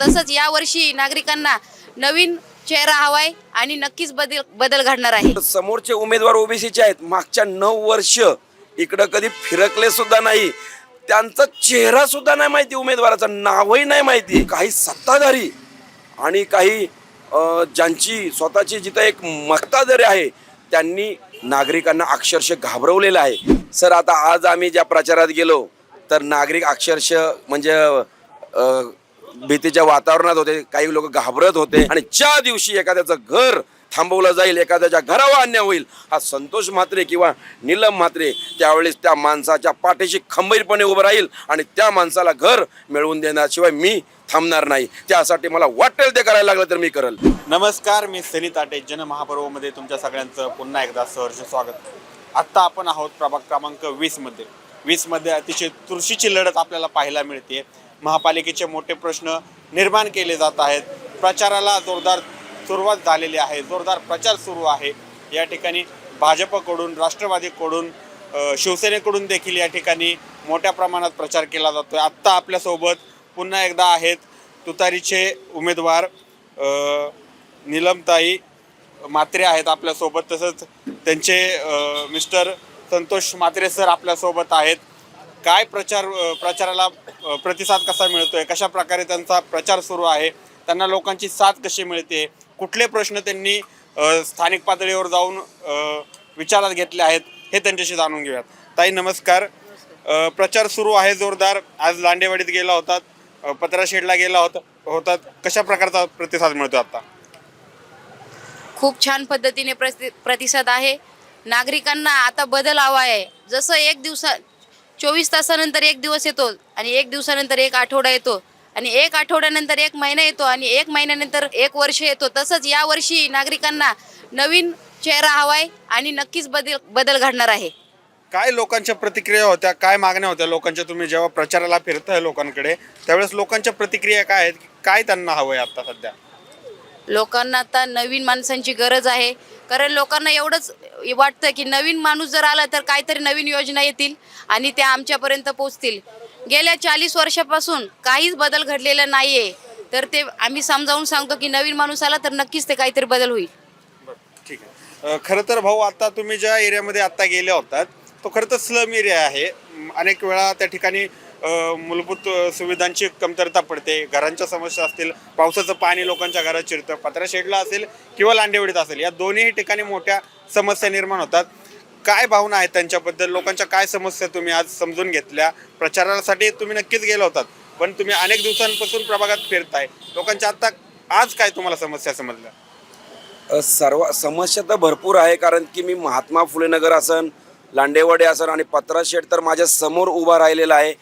तसंच यावर्षी नागरिकांना नवीन चेहरा हवाय आणि नक्कीच बदल बदल घडणार आहे. समोरचे उमेदवार ओबीसीचे आहेत. मागच्या नऊ वर्ष इकडं कधी फिरकले सुद्धा नाही. त्यांचा चेहरा सुद्धा नाही माहिती उमेदवाराचं नावही नाही माहिती. काही सत्ताधारी आणि काही ज्यांची स्वतःची जिथं एक मक्ताधारी आहे त्यांनी नागरिकांना अक्षरशः घाबरवलेलं आहे. सर आता आज आम्ही ज्या प्रचारात गेलो तर नागरिक अक्षरशः म्हणजे भीतीच्या वातावरणात होते काही लोक घाबरत होते. आणि ज्या दिवशी एखाद्याचं घर थांबवलं जाईल एखाद्याच्या घरावर अन्याय होईल हा संतोष म्हात्रे किंवा नीलम म्हात्रे त्यावेळेस त्या माणसाच्या पाठीशी खंबीरपणे उभं राहील आणि त्या माणसाला घर मिळवून देण्याशिवाय मी थांबणार नाही. त्यासाठी मला वाटेल ते करायला लागलं तर मी करल. नमस्कार मी सनी ताटे जनमहापर्वमध्ये तुमच्या सगळ्यांचं पुन्हा एकदा सहर्ष स्वागत. आत्ता आपण आहोत प्रभाग क्रमांक वीसमध्ये. वीसमध्ये अतिशय तुळशीची लढत आपल्याला पाहायला मिळते महापालिकेचे मोठे प्रश्न निर्माण केले जात आहेत. प्रचाराला जोरदार सुरुवात झालेली आहे. जोरदार प्रचार सुरू आहे. या ठिकाणी भाजपकडून राष्ट्रवादीकडून शिवसेनेकडून देखील या ठिकाणी मोठ्या प्रमाणात प्रचार केला जातोय. आत्ता आपल्यासोबत पुन्हा एकदा आहेत तुतारीचे उमेदवार नीलमताई मात्रे आहेत आपल्यासोबत तसंच त्यांचे मिस्टर संतोष मात्रे सर आपल्यासोबत आहेत. काय प्रचार प्रचाराला प्रतिसाद कसा मिळतोय? कशा प्रकारे त्यांचा प्रचार सुरू आहे? त्यांना लोकांची साथ कशी मिळते? कुठले प्रश्न त्यांनी स्थानिक पातळीवर जाऊन विचारात घेतले आहेत हे त्यांच्याशी जाणून घेऊयात. ताई नमस्कार. प्रचार सुरू आहे जोरदार. आज लांडेवाडीत गेला होतात पत्राशेडला गेला होता होतात. कशा प्रकारचा प्रतिसाद मिळतो आता? खूप छान पद्धतीने प्रति प्रतिसाद आहे. नागरिकांना आता बदल हवा आहे. जसं एक दिवसा चोवीस तासानंतर एक दिवस येतो आणि एक दिवसानंतर एक आठवडा येतो आणि एक आठवड्यानंतर एक महिना येतो आणि एक महिन्यानंतर एक वर्ष येतो. तसंच यावर्षी नागरिकांना नवीन चेहरा हवाय आणि नक्कीच बदल बदल घडणार आहे. काय लोकांच्या प्रतिक्रिया होत्या? काय मागण्या होत्या लोकांच्या? तुम्ही जेव्हा प्रचाराला फिरताय लोकांकडे त्यावेळेस लोकांच्या प्रतिक्रिया काय आहेत? काय त्यांना हवंय आता सध्या? लोकांना आता नवीन माणसांची गरज आहे. कारण लोकांना एवढंच वाटतं की नवीन माणूस जर आला तर काहीतरी नवीन योजना येतील आणि त्या आमच्यापर्यंत पोचतील. गेल्या चाळीस वर्षापासून काहीच बदल घडलेला नाही आहे तर ते आम्ही समजावून सांगतो की नवीन माणूस आला तर नक्कीच ते काहीतरी बदल होईल. ठीक आहे. खरं तर भाऊ आता तुम्ही ज्या एरियामध्ये आता गेले होतात तो खरं तर स्लम एरिया आहे. अनेक वेळा त्या ठिकाणी मूलभूत सुविधांची कमतरता पडते. घरांच्या समस्या असतील पावसाचं पाणी लोकांच्या घरात शिरतं पत्रा शेडला असेल किंवा लांडेवडीत असेल या दोन्ही ठिकाणी मोठ्या समस्या निर्माण होतात. काय भावना आहेत त्यांच्याबद्दल? लोकांच्या काय समस्या तुम्ही आज समजून घेतल्या? प्रचारासाठी तुम्ही नक्कीच गेला होतात पण तुम्ही अनेक दिवसांपासून प्रभागात फिरताय. लोकांच्या आता आज काय तुम्हाला समस्या समजल्या? सर्व समस्या तर भरपूर आहे कारण की मी महात्मा फुले नगर असन लांडेवाडे असन आणि पत्राशेड तर माझ्यासमोर उभा राहिलेला आहे.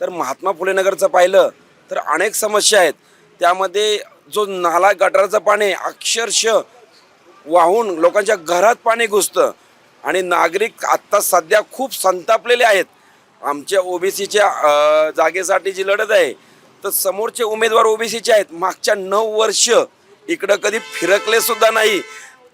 तर महात्मा फुले नगरचं पाहिलं तर अनेक समस्या आहेत. त्यामध्ये जो नाला गटाराचं पाणी अक्षरशः वाहून लोकांच्या घरात पाणी घुसतं. आणि नागरिक आत्ता सध्या खूप संतापलेले आहेत. आमच्या ओबीसीच्या जागेसाठी जी लढत आहे तर समोरचे उमेदवार ओबीसीचे आहेत. मागच्या नऊ वर्ष इकडं कधी फिरकले सुद्धा नाही.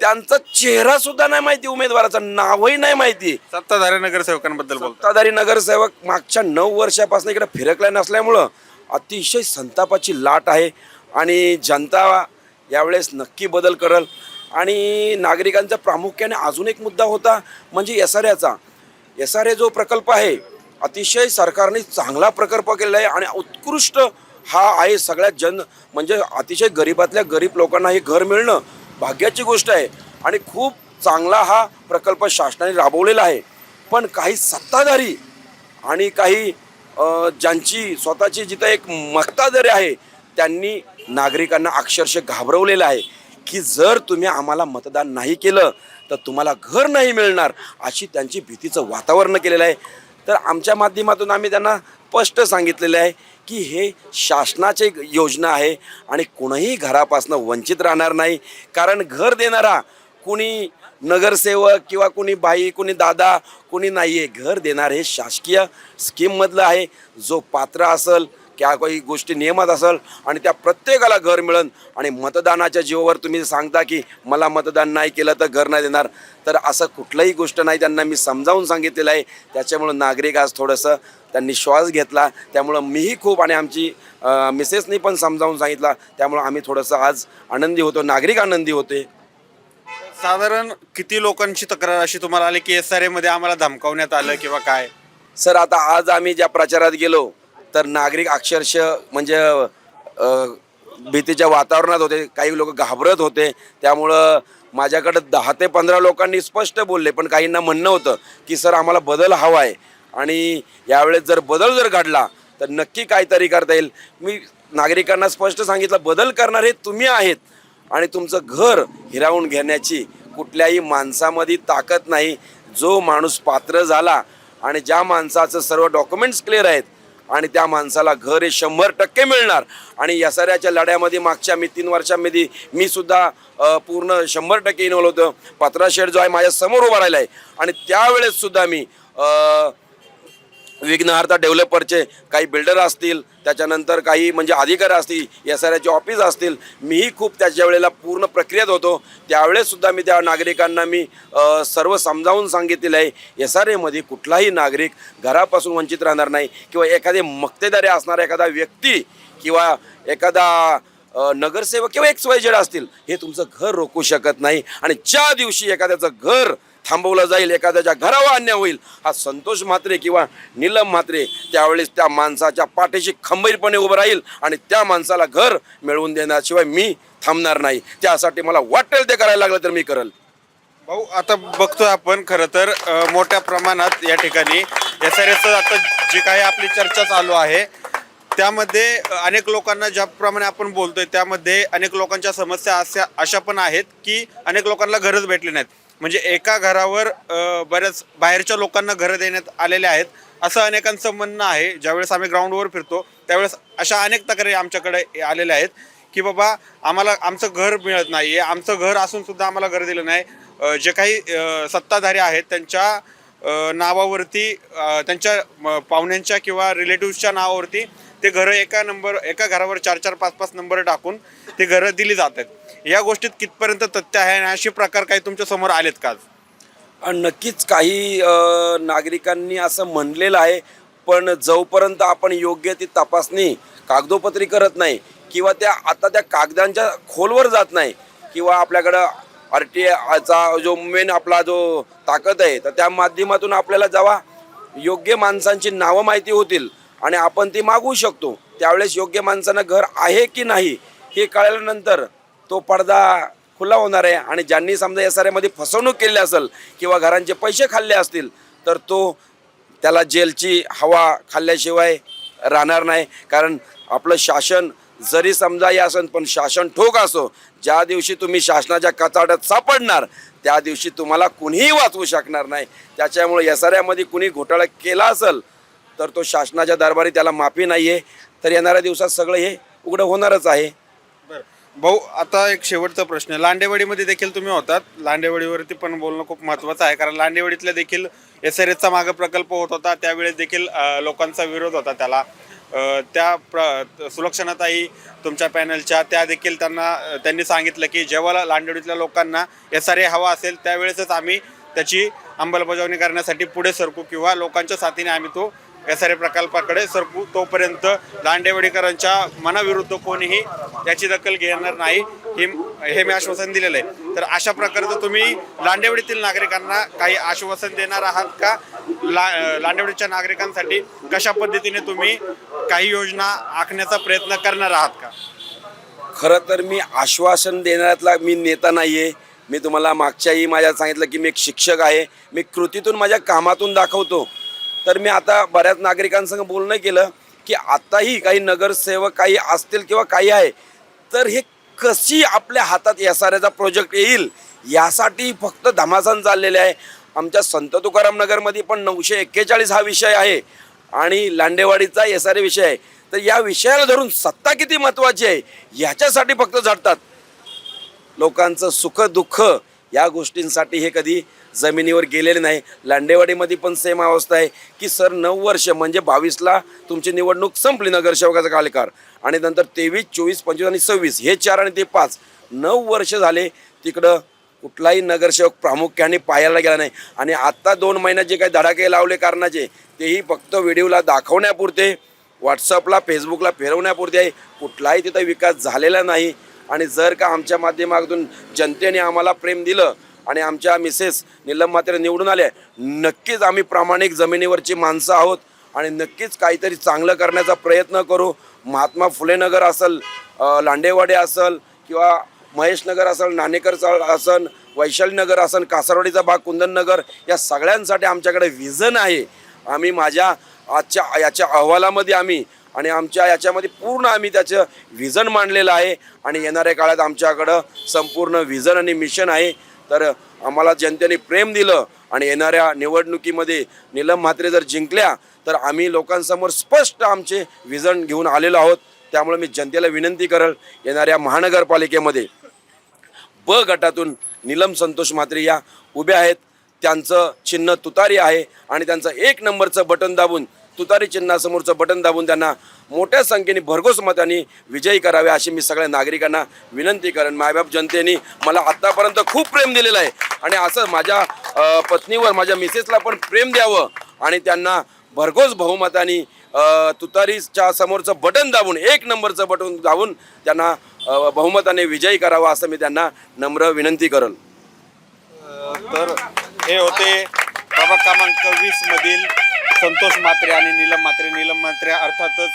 त्यांचा चेहरा सुद्धा नाही माहिती उमेदवाराचं नावही नाही माहिती. सत्ताधारी नगरसेवकांबद्दल बोलतो सत्ताधारी नगरसेवक मागच्या नऊ वर्षापासून इकडे फिरकल्या नसल्यामुळं अतिशय संतापाची लाट आहे आणि जनता यावेळेस नक्की बदल करल. आणि नागरिकांचा प्रामुख्याने अजून एक मुद्दा होता म्हणजे एस आर याचा एस आर ए जो प्रकल्प आहे अतिशय सरकारने चांगला प्रकल्प केलेला आहे आणि उत्कृष्ट हा आहे सगळ्यात जन म्हणजे अतिशय गरीबातल्या गरीब लोकांना हे घर मिळणं. भाग्याची गोष्ट आहे. आणि खूप चांगला हा प्रकल्प शासनाने राबवलेला आहे. पण काही सत्ताधारी आणि काही ज्यांची स्वतःची जिथं एक मक्ताधारी आहे त्यांनी नागरिकांना अक्षरशः घाबरवलेलं आहे की जर तुम्ही आम्हाला मतदान नाही केलं तर तुम्हाला घर नाही मिळणार अशी त्यांची भीतीचं वातावरण केलेलं आहे. तर आमच्या माध्यमातून आम्ही त्यांना स्पष्ट सांगितलेलं आहे की हे शासनाचे योजना आहे आणि कुणीही घरापासनं वंचित राहणार नाही. कारण घर देणारा कुणी नगरसेवक किंवा कुणी बाई कुणी दादा कुणी नाही आहे घर देणार हे शासकीय स्कीममधलं आहे. जो पात्र असेल क्या काही गोष्टी नियमात असेल आणि त्या प्रत्येकाला घर मिळन. आणि मतदानाच्या जीवावर तुम्ही सांगता की मला मतदान नाही केलं तर घर नाही देणार. तर असं कुठलंही गोष्ट नाही त्यांना मी समजावून सांगितलेलं आहे. त्याच्यामुळं नागरिक आज थोडंसं त्यांनी श्वास घेतला. त्यामुळं मीही खूप आणि आमची मिसेसनी पण समजावून सांगितला. त्यामुळं आम्ही थोडंसं आज आनंदी होतो. नागरिक आनंदी होते. साधारण किती लोकांची तक्रार अशी तुम्हाला आली की एस आरमध्ये आम्हाला धमकावण्यात आलं किंवा काय? सर आता आज आम्ही ज्या प्रचारात गेलो तर नागरिक अक्षरशः म्हणजे भीतीच्या वातावरणात होते. काही लोक घाबरत होते. त्यामुळं माझ्याकडं दहा ते पंधरा लोकांनी स्पष्ट बोलले पण काहींना म्हणणं होतं की सर आम्हाला बदल हवा आहे. आणि यावेळेस जर बदल जर घडला तर नक्की काहीतरी करता येईल. मी नागरिकांना स्पष्ट सांगितलं बदल करणारे तुम्ही आहेत. आणि तुमचं घर हिरावून घेण्याची कुठल्याही माणसामध्ये ताकद नाही. जो माणूस पात्र झाला आणि ज्या माणसाचं सर्व डॉक्युमेंट्स क्लिअर आहेत आणि त्या माणसाला घर हे शंभर टक्के मिळणार. आणि या साऱ्याच्या लढ्यामध्ये मागच्या मी तीन वर्षांमध्ये मी सुद्धा पूर्ण शंभर टक्के इन्व्हॉल्व होतं. पत्राशेड जो आहे माझ्यासमोर उभा राहिला आहे आणि त्यावेळेस सुद्धा मी विघ्नहर्ता डेव्हलपरचे काही बिल्डर असतील त्याच्यानंतर काही म्हणजे अधिकारी असतील एस आर आयचे ऑफिस असतील मीही खूप त्याच्या वेळेला पूर्ण प्रक्रियेत होतो. त्यावेळेससुद्धा मी त्या नागरिकांना मी सर्व समजावून सांगितलेलं आहे एस आर एमध्ये कुठलाही नागरिक घरापासून वंचित राहणार नाही किंवा एखादे मक्तेदारी असणारा एखादा व्यक्ती किंवा एखादा नगरसेवक किंवा एक वाय असतील हे तुमचं घर रोखू शकत नाही. आणि ज्या दिवशी एखाद्याचं घर थांबवलं जाईल एखाद्याच्या घरावर अन्याय होईल. हा संतोष म्हात्रे किंवा नीलम म्हात्रे त्यावेळेस त्या माणसाच्या पाठीशी खंबीरपणे उभं राहील आणि त्या माणसाला घर मिळवून देण्याशिवाय मी थांबणार नाही. त्यासाठी मला वाटेल ते करायला लागलं तर मी करल. भाऊ आता बघतो आपण खरं तर मोठ्या प्रमाणात या ठिकाणी एस आर एसचं आता जी काही आपली चर्चा चालू आहे त्यामध्ये अनेक लोकांना ज्याप्रमाणे आपण बोलतोय त्यामध्ये अनेक लोकांच्या समस्या अशा अशा पण आहेत की अनेक लोकांना घरच भेटले नाहीत. म्हणजे एका घरावर बऱ्याच बाहेरच्या लोकांना घरं देण्यात आलेले आहेत. असं अनेकांचं म्हणणं आहे. ज्यावेळेस आम्ही ग्राउंडवर फिरतो त्यावेळेस अशा अनेक तक्रारी आमच्याकडे आलेल्या आहेत की बाबा आम्हाला आमचं घर मिळत नाही आहे आमचं घर असून सुद्धा आम्हाला घर दिलं नाही. जे काही सत्ताधारी आहेत त्यांच्या नावावरती त्यांच्या म, पाहुण्यांच्या किंवा रिलेटिव्सच्या नावावरती ते घरं एका नंबर एका घरावर चार चार पाच पाच नंबर टाकून ते घरं दिली जात आहेत या गोष्टीत कितपर्यंत तथ्य आहे आणि असे प्रकार काही तुमच्यासमोर आलेत का नक्कीच काही नागरिकांनी असं म्हणलेलं आहे पण जोपर्यंत आपण योग्य ती तपासणी कागदोपत्री करत नाही किंवा त्या आता त्या कागदांच्या खोलवर जात नाही किंवा आपल्याकडं आर टी आयचा जो मेन आपला जो ताकद आहे तर त्या माध्यमातून आपल्याला जेव्हा योग्य माणसांची नावं माहिती होतील. आणि आपण ती मागवू शकतो. त्यावेळेस योग्य माणसानं घर आहे की नाही हे कळल्यानंतर तो पडदा खुला होणार आहे. आणि ज्यांनी समजा एस आर एमध्ये फसवणूक केली असेल किंवा घरांचे पैसे खाल्ले असतील तर तो त्याला जेलची हवा खाल्ल्याशिवाय राहणार नाही. कारण आपलं शासन जरी समजा या असेल पण शासन ठोक असो ज्या दिवशी तुम्ही शासनाच्या कचाड्यात सापडणार त्या दिवशी तुम्हाला कुणीही वाचवू शकणार नाही. त्याच्यामुळे एस आर एमध्ये कुणी घोटाळा केला असेल तर तो शासनाच्या दरबारी त्याला माफी नाही आहे तर येणाऱ्या दिवसात सगळं हे उघडं होणारच आहे. बरं. भाऊ आता एक शेवटचा प्रश्न. लांडेवाडीमध्ये देखील तुम्ही होतात. लांडेवाडीवरती पण बोलणं खूप महत्त्वाचं आहे. कारण लांडेवाडीतल्या देखील एस आर एसचा मागं प्रकल्प होत होता. त्यावेळेस देखील लोकांचा विरोध होता त्याला. त्या प्र सुलक्षणाताई तुमच्या पॅनलच्या त्या देखील त्यांना त्यांनी सांगितलं की जेव्हा लांडेवाडीतल्या लोकांना एस आर ए हवा असेल त्यावेळेसच आम्ही त्याची अंमलबजावणी करण्यासाठी पुढे सरकू किंवा लोकांच्या साथीने आम्ही तो एस आर ए प्रकल्पाकडे सरकू तोपर्यंत दांडेवडीकरांच्या मनाविरुद्ध कोणीही याची दखल घेणार नाही हे हे मी आश्वासन दिलेलं आहे. तर अशा प्रकारचं तुम्ही लांडेवडीतील नागरिकांना काही आश्वासन देणार आहात का? ला लांडेवडीच्या नागरिकांसाठी कशा पद्धतीने तुम्ही काही योजना आखण्याचा प्रयत्न करणार आहात का? खरं तर मी आश्वासन देण्यातला मी नेता नाही आहे मी तुम्हाला मागच्याही माझ्या सांगितलं की मी एक शिक्षक आहे. मी कृतीतून माझ्या कामातून दाखवतो. तर मी आता बऱ्याच नागरिकांसंग बोलणं केलं की आताही काही नगरसेवक काही असतील किंवा काही आहे तर हे कशी आपल्या हातात एस आर एचा प्रोजेक्ट येईल यासाठी फक्त धमासान चाललेले आहे. आमच्या संत तुकाराम नगरमध्ये पण नऊशे एक्केचाळीस हा विषय आहे आणि लांडेवाडीचा एस आर ए विषय आहे. तर या विषयाला धरून सत्ता किती महत्त्वाची आहे याच्यासाठी फक्त झडतात. लोकांचं सुख दुःख या गोष्टींसाठी हे कधी जमिनीवर गेलेले नाही. लांडेवाडीमध्ये पण सेम अवस्था आहे की सर नऊ वर्ष म्हणजे बावीसला तुमची निवडणूक संपली नगरसेवकाचा कालकार आणि नंतर तेवीस चोवीस पंचवीस आणि सव्वीस हे चार आणि ते पाच नऊ वर्ष झाले तिकडं कुठलाही नगरसेवक प्रामुख्याने पाहायला गेला नाही. आणि आत्ता दोन महिन्यात जे काही धडाके लावले कारणाचे तेही फक्त व्हिडिओला दाखवण्यापुरते व्हॉट्सअपला फेसबुकला फिरवण्यापुरते आहे. कुठलाही तिथं विकास झालेला नाही. आणि जर का आमच्या माध्यमातून जनतेने आम्हाला प्रेम दिलं आणि आमच्या मिसेस निलम मात्र निवडून आल्या नक्कीच आम्ही प्रामाणिक जमिनीवरची माणसं आहोत आणि नक्कीच काहीतरी चांगलं करण्याचा प्रयत्न करू. महात्मा फुलेनगर असेल लांडेवाडे असेल किंवा महेश नगर असेल नाणेकर चा- असेल वैशाली कासारवाडीचा भाग कुंदन नगर या सगळ्यांसाठी आमच्याकडे विजन आहे. आम्ही माझ्या आजच्या याच्या अहवालामध्ये आम्ही आणि आमच्या याच्यामध्ये पूर्ण आम्ही त्याचं व्हिजन मांडलेलं आहे. आणि येणाऱ्या काळात आमच्याकडं संपूर्ण व्हिजन आणि मिशन आहे. तर आम्हाला जनतेने प्रेम दिलं आणि येणाऱ्या निवडणुकीमध्ये निलम म्हात्रे जर जिंकल्या तर आम्ही लोकांसमोर स्पष्ट आमचे व्हिजन घेऊन आलेलो आहोत. त्यामुळे मी जनतेला विनंती करल येणाऱ्या महानगरपालिकेमध्ये. ब गटातून निलम संतोष म्हात्रे या उभ्या आहेत. त्यांचं चिन्ह तुतारी आहे आणि त्यांचं एक नंबरचं बटन दाबून तुतारी चिन्हासमोरचं बटन दाबून त्यांना मोठ्या संख्येने भरघोस मतांनी विजयी करावे अशी मी सगळ्या नागरिकांना विनंती करेन. मायबाप जनतेने मला आत्तापर्यंत खूप प्रेम दिलेलं आहे. आणि असं माझ्या पत्नीवर माझ्या मिसेसला पण प्रेम द्यावं आणि त्यांना भरघोस बहुमतानी तुतारीच्या समोरचं बटन दाबून एक नंबरचं बटन दाबून त्यांना बहुमताने विजयी करावा असं मी त्यांना नम्र विनंती करल. तर हे होते बाबा क्रमांक वीस मधील संतोष म्हात्रे आणि नीलम म्हात्रे नीलम म्हात्रे अर्थातच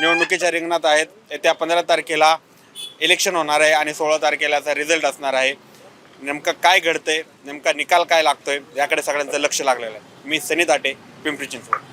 निवडणुकीच्या रिंगणात आहेत. येत्या पंधरा तारखेला इलेक्शन होणार आहे आणि सोळा तारखेला याचा रिझल्ट असणार आहे. नेमकं काय घडतंय? नेमका निकाल काय लागतोय? याकडे सगळ्यांचं लक्ष लागलेलं आहे. मी सनी ताटे पिंपरी चिंचवड.